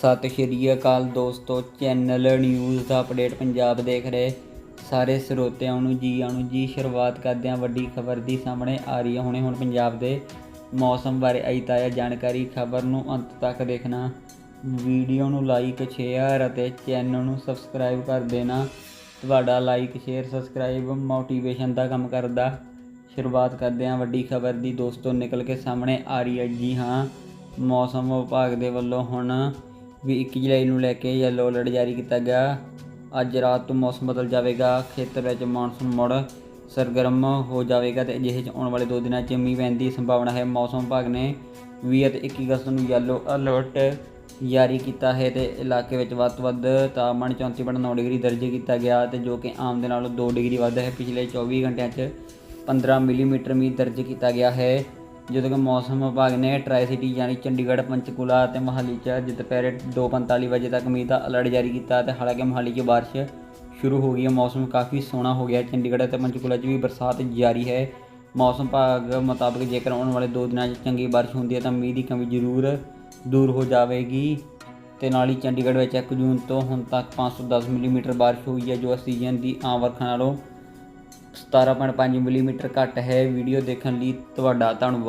ਸਤਿ ਸ਼੍ਰੀ ਅਕਾਲ ਦੋਸਤੋ, ਚੈਨਲ ਨਿਊਜ਼ ਦਾ ਅਪਡੇਟ ਪੰਜਾਬ ਦੇਖ ਰਹੇ ਸਾਰੇ ਸਰੋਤਿਆਂ ਨੂੰ ਜੀ ਆਣੂ ਜੀ। ਸ਼ੁਰੂਆਤ ਕਰਦੇ ਹਾਂ ਵੱਡੀ ਖਬਰ ਦੀ ਸਾਹਮਣੇ ਆ ਰਹੀ ਹੈ। ਹੁਣੇ ਹੁਣ ਪੰਜਾਬ ਦੇ ਮੌਸਮ ਬਾਰੇ ਆਈ ਤਾਜ਼ਾ ਜਾਣਕਾਰੀ, ਖਬਰ ਨੂੰ ਅੰਤ ਤੱਕ ਦੇਖਣਾ। ਵੀਡੀਓ ਨੂੰ ਲਾਈਕ ਸ਼ੇਅਰ ਅਤੇ ਚੈਨਲ ਨੂੰ ਸਬਸਕ੍ਰਾਈਬ ਕਰ ਦੇਣਾ। ਤੁਹਾਡਾ ਲਾਈਕ ਸ਼ੇਅਰ ਸਬਸਕ੍ਰਾਈਬ ਮੋਟੀਵੇਸ਼ਨ ਦਾ ਕੰਮ ਕਰਦਾ। ਸ਼ੁਰੂਆਤ ਕਰਦੇ ਹਾਂ ਵੱਡੀ ਖਬਰ ਦੀ। ਦੋਸਤੋ, ਨਿਕਲ ਕੇ ਸਾਹਮਣੇ ਆ ਰਹੀ ਹੈ। ਜੀ ਹਾਂ, ਮੌਸਮ ਵਿਭਾਗ ਦੇ ਵੱਲੋਂ ਹੁਣ ਵੀ 21 ਜੁਲਾਈ ਨੂੰ ਲੈ ਕੇ ਯੈਲੋ ਅਲਰਟ ਜਾਰੀ ਕੀਤਾ ਗਿਆ। ਅੱਜ ਰਾਤ ਤੋਂ ਮੌਸਮ ਬਦਲ ਜਾਵੇਗਾ। ਖੇਤਰ ਵਿੱਚ ਮੌਨਸੂਨ ਮੁੜ ਸਰਗਰਮ ਹੋ ਜਾਵੇਗਾ ਤੇ ਅਜਿਹੇ 'ਚ ਆਉਣ ਵਾਲੇ ਦੋ ਦਿਨਾਂ 'ਚ ਮੀਂਹ ਪੈਣ ਦੀ ਸੰਭਾਵਨਾ ਹੈ। ਮੌਸਮ ਵਿਭਾਗ ਨੇ 20 ਅਤੇ 21 ਅਗਸਤ ਨੂੰ ਯੈਲੋ ਅਲਰਟ ਜਾਰੀ ਕੀਤਾ ਹੈ ਤੇ ਇਲਾਕੇ ਵਿੱਚ ਵੱਧ ਤੋਂ ਵੱਧ ਤਾਪਮਾਨ 34.9 ਡਿਗਰੀ ਦਰਜ ਕੀਤਾ ਗਿਆ ਤੇ ਜੋ ਕਿ ਆਮ ਦੇ ਨਾਲੋਂ 2 ਡਿਗਰੀ ਵੱਧ ਹੈ। ਪਿਛਲੇ 24 ਘੰਟਿਆਂ 'ਚ 15 ਮਿਲੀਮੀਟਰ ਮੀਂਹ ਦਰਜ ਕੀਤਾ ਗਿਆ ਹੈ। ਜਦੋਂ ਕਿ ਮੌਸਮ ਵਿਭਾਗ ਨੇ ਟਰਾਈ ਸਿਟੀ ਯਾਨੀ ਚੰਡੀਗੜ੍ਹ, ਪੰਚਕੂਲਾ ਅਤੇ ਮੋਹਾਲੀ 'ਚ ਅੱਜ ਦੁਪਹਿਰੇ 2:45 ਵਜੇ ਤੱਕ ਮੀਂਹ ਦਾ ਅਲਰਟ ਜਾਰੀ ਕੀਤਾ ਤੇ ਹਾਲਾਂਕਿ ਮੋਹਾਲੀ 'ਚ ਬਾਰਿਸ਼ ਸ਼ੁਰੂ ਹੋ ਗਈ ਹੈ। ਮੌਸਮ ਕਾਫੀ ਸੋਹਣਾ ਹੋ ਗਿਆ ਚੰਡੀਗੜ੍ਹ ਅਤੇ ਪੰਚਕੂਲਾ 'ਚ ਵੀ ਬਰਸਾਤ ਜਾਰੀ ਹੈ। ਮੌਸਮ ਵਿਭਾਗ ਮੁਤਾਬਕ ਜੇਕਰ ਆਉਣ ਵਾਲੇ 2 ਦਿਨਾਂ 'ਚ ਚੰਗੀ ਬਾਰਿਸ਼ ਹੁੰਦੀ ਹੈ ਤਾਂ ਮੀਂਹ ਦੀ ਕਮੀ ਜ਼ਰੂਰ ਦੂਰ ਹੋ ਜਾਵੇਗੀ ਤੇ ਨਾਲ ਹੀ ਚੰਡੀਗੜ੍ਹ ਵਿੱਚ 1 ਜੂਨ ਤੋਂ ਹੁਣ ਤੱਕ 510 ਮਿਲੀਮੀਟਰ ਬਾਰਿਸ਼ ਹੋਈ ਹੈ, ਜੋ ਸੀਜ਼ਨ ਦੀ ਆਮ ਵਰਖਾ ਨਾਲੋਂ 17.5 ਮਿਲੀਮੀਟਰ ਘੱਟ ਹੈ। ਵੀਡੀਓ ਦੇਖਣ ਲਈ ਤੁਹਾਡਾ ਧੰਨਵਾਦ।